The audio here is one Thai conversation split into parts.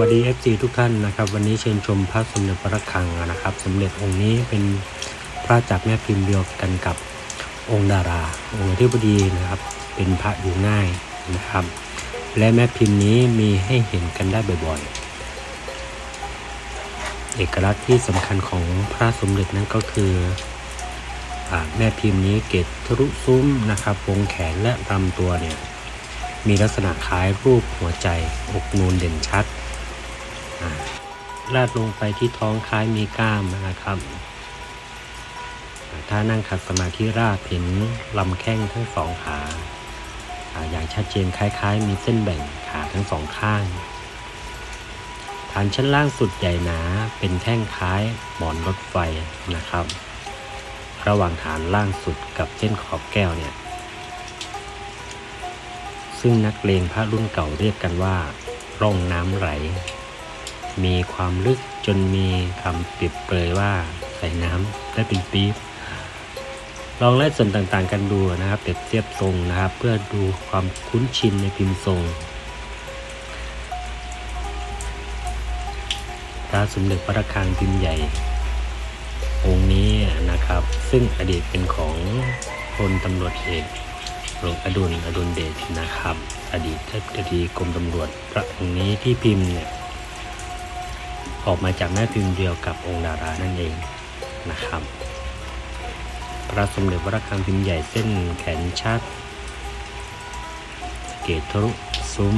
วัสดี FC ทุกท่านนะครับ วันนี้เชิญชมพระสมเด็จพระระฆังนะครับ สมเด็จองค์นี้เป็นพระจากแม่พิมพ์เดียวกันกับองค์ดาราองค์อธิบดีนะครับ เป็นพระอยู่ง่ายนะครับ และแม่พิมพ์นี้มีให้เห็นกันได้บ่อยๆ เอกลักษณ์ที่สำคัญของพระสมเด็จนั้นก็คืออแม่พิมพ์นี้เกตทะลุซุ้มนะครับวงแขนและลำตัวเนี่ยมีลักษณะคล้ายรูปหัวใจอกนูนเด่นชัด ลาดลงไปที่ท้องคล้ายมีกล้ามนะครับ ถ้านั่งขัดสมาธิราบเห็นลำแข้งทั้งสองขาอย่างชัดเจนคล้ายๆ มีเส้นแบ่งขาทั้งสองข้าง ฐานชั้นล่างสุดใหญ่หนาเป็นแท่งคล้ายหมอนรถไฟนะครับ ระหว่างฐานล่างสุดกับเส้นขอบแก้วเนี่ย ซึ่งนักเลงพระรุ่นเก่าเรียกกันว่า ร่องน้ำไหล มีความลึกจนมีคำเปรียบเปรยว่าใส่น้ำได้เป็นปี๊บลองไล่ส่วนต่างๆ กันดูนะครับ เปรียบเทียบทรงนะครับ เพื่อดูความคุ้นชินในพิมพ์ทรงพระสมเด็จพระระฆังพิมพ์ใหญ่ องค์นี้นะครับ ซึ่งอดีตเป็นของพลตำรวจเอกหลวงอดุลอดุลเดชนะครับ อดีตเจ้าหน้าที่กรมตำรวจพระองค์นี้ที่พิมพ์เนี่ย ออกมาจากแม่พิมพ์เดียวกับองค์ดารานั่นเองนะครับ พระสมเด็จพระระฆังพิมพ์ใหญ่เส้นแขนชัด เกตทะลุซุ้ม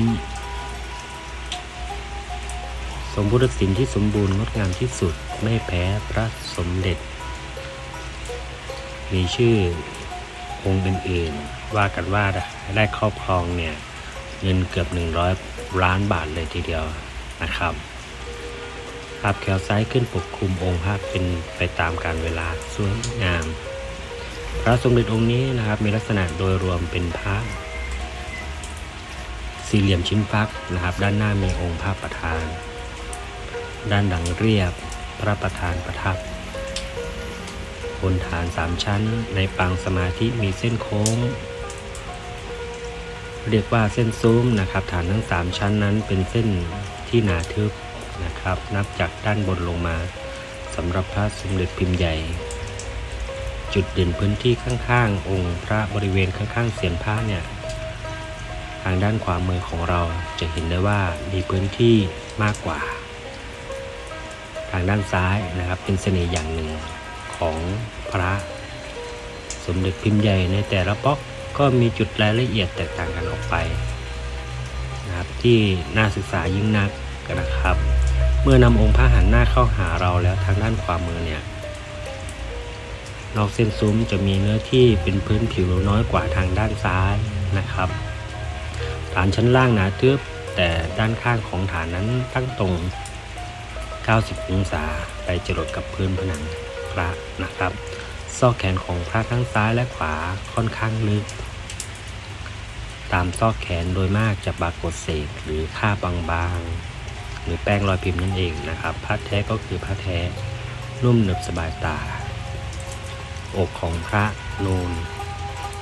สมพุทธศิลป์ที่สมบูรณ์งดงามที่สุดไม่แพ้พระสมเด็จ มีชื่อองค์อื่นๆว่ากันว่าได้ครอบครองเนี่ยเงินเกือบ 100 ล้านบาทเลยทีเดียวนะครับ ภาพแขวซ้ายขึ้นปกคลุมองค์พระเป็นไปตามการเวลาสวยงาม พระสมเด็จองค์นี้นะครับ มีลักษณะโดยรวมเป็นพระสี่เหลี่ยมชิ้นฟักนะครับ ด้านหน้ามีองค์พระประธาน ด้านหลังเรียบพระประธานประทับบนฐานสามชั้นในปางสมาธิมีเส้นโค้ง เรียกว่าเส้นซุ้มนะครับ ฐานทั้งสามชั้นนั้นเป็นเส้นที่หนาทึบ นะครับ นับจากด้านบนลงมาสำหรับพระสมเด็จพิมพ์ใหญ่ จุดเด่นพื้นที่ข้างๆ องค์พระบริเวณข้างๆเสียนพระเนี่ยทางด้านขวามือของเราจะเห็นได้ว่ามีพื้นที่มากกว่า ทางด้านซ้ายนะครับเป็นเสน่ห์อย่างหนึ่งของพระสมเด็จพิมพ์ใหญ่ในแต่ละบล็อกก็มีจุดรายละเอียดแตกต่างกันออกไปนะครับที่น่าศึกษายิ่งนักนะครับ เมื่อนำองค์พระหันหน้าเข้าหาเราแล้วทางด้านขวามือเนี่ยนอกเส้นซุ้มจะมีเนื้อที่เป็นพื้นผิวน้อยกว่าทางด้านซ้ายนะครับ ฐานชั้นล่างหนาทึบแต่ด้านข้างของฐานนั้นตั้งตรง 90 องศาไปจรดกับพื้นผนังพระนะครับ ซอกแขนของพระทั้งซ้ายและขวาค่อนข้างลึก ตามซอกแขนโดยมากจะปรากฏเศษหรือค่าบางๆ หรือแป้งรอยพิมพ์นั่นเองนะครับพระแท้ก็คือพระแท้นุ่มหนึบสบายตา อกของพระโนน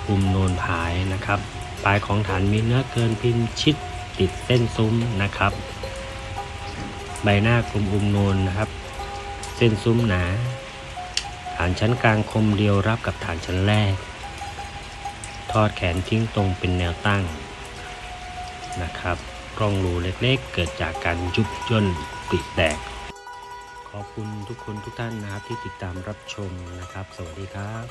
อุมโนนผายนะครับ ปลายของฐานมีเนื้อเกินพิมพ์ชิดติดเส้นซุ้มนะครับ ใบหน้ากลมอุมนูนนะครับ เส้นซุ้มหนา ฐานชั้นกลางคมเดียวรับกับฐานชั้นแรก ทอดแขนทิ้งตรงเป็นแนวตั้งนะครับ กร่องรูเล็กๆ เกิดจากการยุบย่นติแตก ขอบคุณทุกคนทุกท่านนะครับที่ติดตามรับชมนะครับ สวัสดีครับ